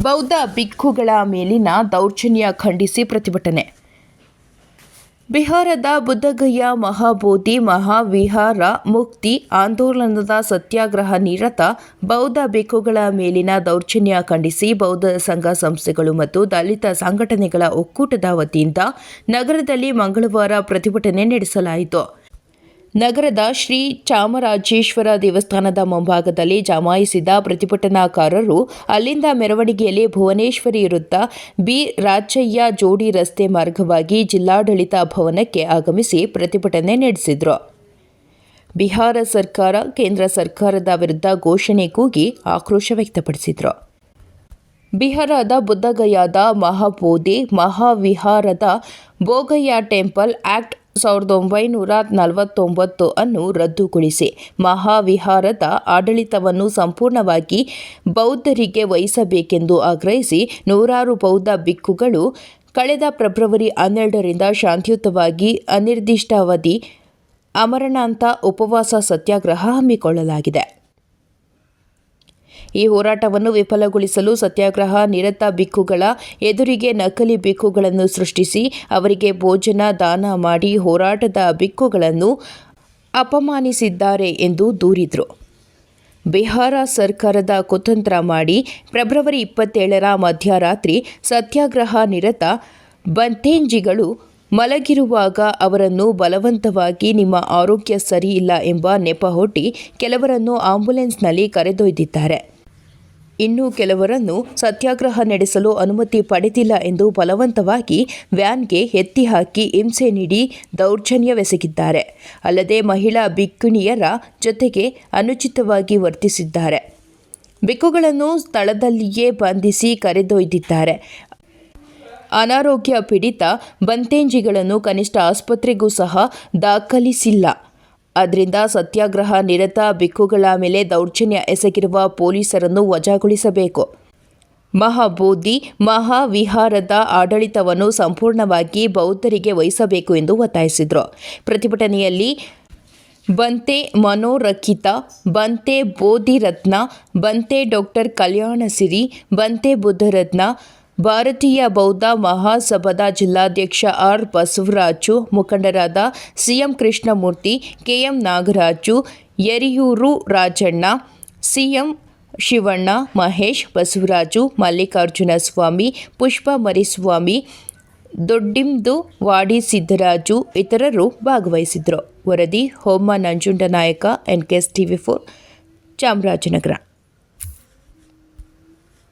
ಬೌದ್ಧ ಭಿಕ್ಕುಗಳ ಮೇಲಿನ ದೌರ್ಜನ್ಯ ಖಂಡಿಸಿ ಪ್ರತಿಭಟನೆ. ಬಿಹಾರದ ಬುದ್ಧಗಯ್ಯ ಮಹಾಬೋಧಿ ಮಹಾವಿಹಾರ ಮುಕ್ತಿ ಆಂದೋಲನದ ಸತ್ಯಾಗ್ರಹ ನಿರತ ಬೌದ್ಧ ಬಿಕ್ಕುಗಳ ಮೇಲಿನ ದೌರ್ಜನ್ಯ ಖಂಡಿಸಿ ಬೌದ್ಧ ಸಂಘ ಸಂಸ್ಥೆಗಳು ಮತ್ತು ದಲಿತ ಸಂಘಟನೆಗಳ ಒಕ್ಕೂಟದ ವತಿಯಿಂದ ನಗರದಲ್ಲಿ ಮಂಗಳವಾರ ಪ್ರತಿಭಟನೆ ನಡೆಸಲಾಯಿತು. ನಗರದ ಶ್ರೀ ಚಾಮರಾಜೇಶ್ವರ ದೇವಸ್ಥಾನದ ಮುಂಭಾಗದಲ್ಲಿ ಜಮಾಯಿಸಿದ ಪ್ರತಿಭಟನಾಕಾರರು ಅಲ್ಲಿಂದ ಮೆರವಣಿಗೆಯಲ್ಲಿ ಭುವನೇಶ್ವರಿ ವೃತ್ತ ಬಿ ರಾಜಯ್ಯ ಜೋಡಿ ರಸ್ತೆ ಮಾರ್ಗವಾಗಿ ಜಿಲ್ಲಾಡಳಿತ ಭವನಕ್ಕೆ ಆಗಮಿಸಿ ಪ್ರತಿಭಟನೆ ನಡೆಸಿದರು. ಬಿಹಾರ ಸರ್ಕಾರ, ಕೇಂದ್ರ ಸರ್ಕಾರದ ವಿರುದ್ಧ ಘೋಷಣೆ ಕೂಗಿ ಆಕ್ರೋಶ ವ್ಯಕ್ತಪಡಿಸಿದರು. ಬಿಹಾರದ ಬುದ್ಧಗಯಾದ ಮಹಾಬೋಧಿ ಮಹಾವಿಹಾರದ ಬೋಗಯ್ಯ ಟೆಂಪಲ್ ಆಕ್ಟ್ ಸಾವಿರದ ಒಂಬೈನೂರ ನಲವತ್ತೊಂಬತ್ತು ಅನ್ನು ರದ್ದುಗೊಳಿಸಿ. ಮಹಾವಿಹಾರದ ಆಡಳಿತವನ್ನು ಸಂಪೂರ್ಣವಾಗಿ ಬೌದ್ಧರಿಗೆ ವಹಿಸಬೇಕೆಂದು ಆಗ್ರಹಿಸಿ ನೂರಾರು ಬೌದ್ಧ ಭಿಕ್ಕುಗಳು ಕಳೆದ ಫೆಬ್ರವರಿ ಹನ್ನೆರಡರಿಂದ ಶಾಂತಿಯುತವಾಗಿ ಅನಿರ್ದಿಷ್ಟಾವಧಿ ಅಮರಣಾಂತ ಉಪವಾಸ ಸತ್ಯಾಗ್ರಹ ಹಮ್ಮಿಕೊಳ್ಳಲಾಗಿದೆ. ಈ ಹೋರಾಟವನ್ನು ವಿಫಲಗೊಳಿಸಲು ಸತ್ಯಾಗ್ರಹ, ನಿರತ ಬಿಕ್ಕುಗಳ ಎದುರಿಗೆ ನಕಲಿ ಬಿಕ್ಕುಗಳನ್ನು ಸೃಷ್ಟಿಸಿ, ಅವರಿಗೆ ಭೋಜನ, ದಾನ ಮಾಡಿ ಹೋರಾಟದ ಬಿಕ್ಕುಗಳನ್ನು ಅಪಮಾನಿಸಿದ್ದಾರೆ ಎಂದು ದೂರಿದರು. ಬಿಹಾರ ಸರ್ಕಾರದ ಕುತಂತ್ರ ಮಾಡಿ ಫೆಬ್ರವರಿ ಇಪ್ಪತ್ತೇಳರ ಮಧ್ಯರಾತ್ರಿ ಸತ್ಯಾಗ್ರಹ, ನಿರತ ಬಂತೇಂಜಿಗಳು ಮಲಗಿರುವಾಗ ಅವರನ್ನು ಬಲವಂತವಾಗಿ ನಿಮ್ಮ ಆರೋಗ್ಯ ಸರಿಯಿಲ್ಲ ಎಂಬ ನೆಪ ಹೊಟ್ಟಿ ಕೆಲವರನ್ನು ಆಂಬ್ಯುಲೆನ್ಸ್ನಲ್ಲಿ ಕರೆದೊಯ್ದಿದ್ದಾರೆ. ಇನ್ನು ಕೆಲವರನ್ನು ಸತ್ಯಾಗ್ರಹ ನಡೆಸಲು ಅನುಮತಿ ಪಡೆದಿಲ್ಲ ಎಂದು ಬಲವಂತವಾಗಿ ವ್ಯಾನ್ಗೆ ಎತ್ತಿ ಹಾಕಿ ಹಿಂಸೆ ನೀಡಿ ದೌರ್ಜನ್ಯವೆಸಗಿದ್ದಾರೆ. ಅಲ್ಲದೆ ಮಹಿಳಾ ಬಿಕ್ಕುಣಿಯರ ಜೊತೆಗೆ ಅನುಚಿತವಾಗಿ ವರ್ತಿಸಿದ್ದಾರೆ. ಬಿಕ್ಕುಗಳನ್ನು ಸ್ಥಳದಲ್ಲಿಯೇ ಬಂಧಿಸಿ ಕರೆದೊಯ್ದಿದ್ದಾರೆ. ಅನಾರೋಗ್ಯ ಪೀಡಿತ ಬಂತೇಂಜಿಗಳನ್ನು ಕನಿಷ್ಠ ಆಸ್ಪತ್ರೆಗೂ ಸಹ ದಾಖಲಿಸಿಲ್ಲ. ಅದರಿಂದ ಸತ್ಯಾಗ್ರಹ, ನಿರತ ಬಿಕ್ಕುಗಳ ಮೇಲೆ ದೌರ್ಜನ್ಯ ಎಸಗಿರುವ ಪೊಲೀಸರನ್ನು ವಜಾಗೊಳಿಸಬೇಕು. ಮಹಾಬೋಧಿ, ಮಹಾವಿಹಾರದ ಆಡಳಿತವನ್ನು ಸಂಪೂರ್ಣವಾಗಿ ಬೌದ್ಧರಿಗೆ ವಹಿಸಬೇಕು ಎಂದು ಒತ್ತಾಯಿಸಿದರು. ಪ್ರತಿಭಟನೆಯಲ್ಲಿ ಬಂತೆ ಮನೋರಖಿತ ಬಂತೆ ಬೋಧಿರತ್ನ, ಬಂತೆ ಡಾಕ್ಟರ್ ಕಲ್ಯಾಣಸಿರಿ, ಬಂತೆ ಬುದ್ಧರತ್ನ ಭಾರತೀಯ ಬೌದ್ಧ ಮಹಾಸಭಾದ ಜಿಲ್ಲಾಧ್ಯಕ್ಷ ಆರ್ ಬಸವರಾಜು, ಮುಖಂಡರಾದ CM Krishnamurthy, KM Nagaraju Yariyuru Rajanna, CM Shivanna, Mahesh Basavaraju, Mallikarjuna Swamy, Pushpa Mariswamy, Doddindu Vadi Siddaraju ಇತರರು ಭಾಗವಹಿಸಿದ್ರು ವರದಿ, Homa Nanjundanayaka NKS TV four Chamarajanagar.